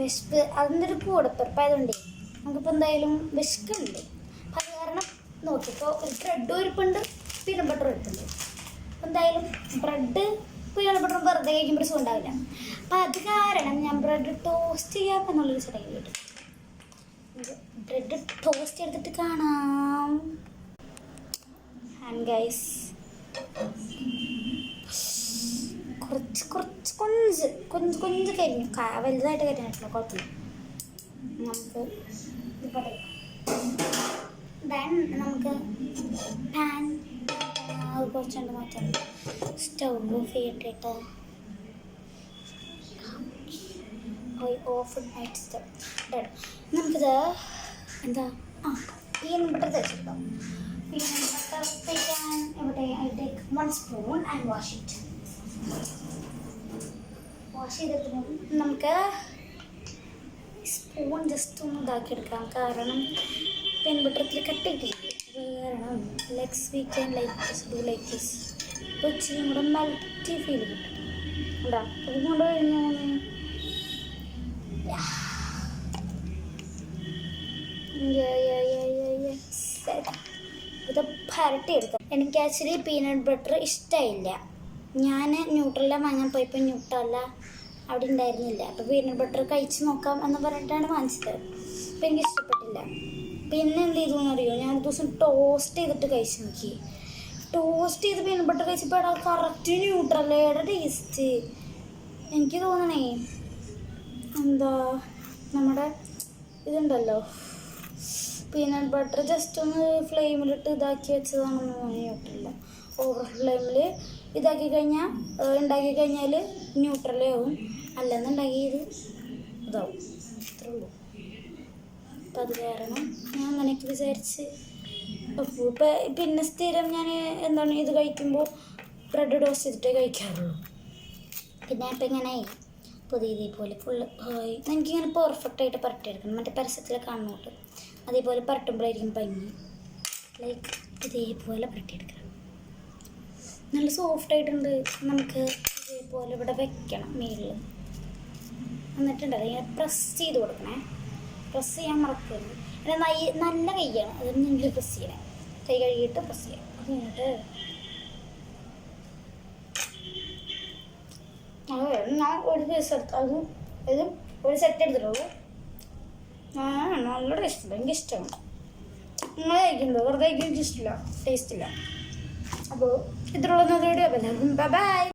വിശപ്പ് അതിന്റെ ഒരു കൂടപ്പിറപ്പായതുകൊണ്ടേ നമുക്കിപ്പോൾ എന്തായാലും വിശക്കുന്നുണ്ട് അപ്പം അത് കാരണം നോക്കിയപ്പോൾ ഒരു ബ്രെഡ് ഒരുപ്പുണ്ട് പീനട്ട് ബട്ടർ ഒരുപ്പുണ്ട്. അപ്പം എന്തായാലും ബ്രെഡ് പീനട്ട് ബട്ടർ വെറുതെ കഴിക്കുമ്പോൾ ഒരു സുഖമുണ്ടാവില്ല അപ്പം അത് കാരണം ഞാൻ ബ്രെഡ് ടോസ്റ്റ് ചെയ്യാം എന്നുള്ളൊരു ചെറിയ വീട്ടിൽ ബ്രെഡ് ടോസ്റ്റ് എടുത്തിട്ട് കാണാം. ആൻഡ് ഗൈസ് കുറച്ച് കുറച്ച് കൊഞ്ച് കുഞ്ച് കുഞ്ച് കരിഞ്ഞു. വലുതായിട്ട് കരിഞ്ഞിട്ടില്ല കുഴപ്പമില്ല. നമുക്ക് നമുക്ക് പാൻ കുറച്ചുകൊണ്ട് മാറ്റാം. സ്റ്റൗ ഓഫ് ചെയ്തിട്ട്. ഓഫ് നൈറ്റ് സ്റ്റൗ നമുക്കിത് എന്താ? ആ ഈ ബട്ടർ തേച്ചിട്ടോ പിന്നെ ഇവിടെ I take one spoon and wash it wash ചെയ്തിട്ട് നമുക്ക് സ്പൂൺ ജസ്റ്റ് ഒന്ന് ഇതാക്കിയെടുക്കാം. കാരണം പെൻ ബട്ടറിൽ കട്ടിട്ടില്ലേ കാരണം legs weak and like this do like this അപ്പോൾ ഇച്ചിരി കൂടെ മൾട്ടി ഫീൽ കിട്ടും. ഉണ്ടാ അതും കൊണ്ട് കഴിഞ്ഞാൽ ഇത് പരട്ടിയെടുക്കാം. എനിക്ക് ആക്ച്വലി പീനട്ട് ബട്ടർ ഇഷ്ടമായില്ല ഞാൻ ന്യൂട്രല്ല വാങ്ങാൻ പോയപ്പോൾ ന്യൂട്രല്ല അവിടെ ഉണ്ടായിരുന്നില്ല. അപ്പോൾ പീനട്ട് ബട്ടർ കഴിച്ച് നോക്കാം എന്ന് പറഞ്ഞിട്ടാണ് വാങ്ങിച്ചത്. അപ്പം എനിക്ക് ഇഷ്ടപ്പെട്ടില്ല. പിന്നെ എന്ത് ചെയ്തു എന്നറിയോ? ഞാൻ ഒരു ദിവസം ടോസ്റ്റ് ചെയ്തിട്ട് കഴിച്ച് നോക്കി. ടോസ്റ്റ് ചെയ്ത് പീനട്ട് ബട്ടർ കഴിച്ചപ്പോൾ അവിടെ കറക്റ്റ് ന്യൂട്രല്ലയുടെ ടേസ്റ്റ് എനിക്ക് തോന്നണേ എന്താ നമ്മുടെ ഇതുണ്ടല്ലോ. പീനട്ട് ബട്ടർ ജസ്റ്റ് ഒന്ന് ഫ്ലെയിമിലിട്ട് ഇതാക്കി വെച്ചതാണെന്ന് തോന്നിയിട്ടില്ല ഓവർ ഫ്ലെയിമിൽ ഇതാക്കി കഴിഞ്ഞാൽ ഉണ്ടാക്കി കഴിഞ്ഞാൽ ന്യൂട്രലേ ആവും. അല്ലെന്നുണ്ടെങ്കിൽ ഇത് ഇതാവും. അത്രേ ഉള്ളൂ. അപ്പം അത് കാരണം ഞാൻ അങ്ങനെയൊക്കെ വിചാരിച്ച്. ഇപ്പം പിന്നെ സ്ഥിരം ഞാൻ എന്താണ് ഇത് കഴിക്കുമ്പോൾ ബ്രെഡ് ഡോസ് ചെയ്തിട്ടേ കഴിക്കാറുള്ളൂ. പിന്നെ ഇപ്പം ഇങ്ങനെ പുതിയ ഇതേപോലെ ഫുള്ള് എനിക്കിങ്ങനെ പെർഫെക്റ്റ് ആയിട്ട് പരട്ടിയെടുക്കണം മറ്റേ പരസ്യത്തിൽ കണ്ണോട്ട് അതേപോലെ പരട്ടുമ്പോഴായിരിക്കും ഭംഗി. ലൈക്ക് ഇതേപോലെ പരട്ടിയെടുക്കണം നല്ല സോഫ്റ്റ് ആയിട്ടുണ്ട്. നമുക്ക് ഇതേപോലെ ഇവിടെ വെക്കണം മേളിൽ എന്നിട്ടുണ്ടല്ലോ ഇങ്ങനെ പ്രസ് ചെയ്ത് കൊടുക്കണേ. പ്രസ് ചെയ്യാൻ മറക്കരുത്. പിന്നെ നൈ- നല്ല കൈയാണ്. അത് നിങ്ങൾ പ്രസ് ചെയ്യണേ. കൈ കഴുകിയിട്ട് പ്രസ് ചെയ്യാം. അത് കഴിഞ്ഞിട്ട് ഞാൻ ഒരു പീസ് എടുത്തു അത് ഇത് ഒരു സെറ്റ് എടുത്തിട്ടുള്ളൂ. നല്ല ടേസ്റ്റ് എനിക്ക് ഇഷ്ടമാണ്. നിങ്ങൾ കഴിക്കുന്നത് വെറുതെ എനിക്ക് ഇഷ്ടമില്ല ടേസ്റ്റ് ഇല്ല. അപ്പോൾ ഇതിലുള്ള വീഡിയോ ബൈ.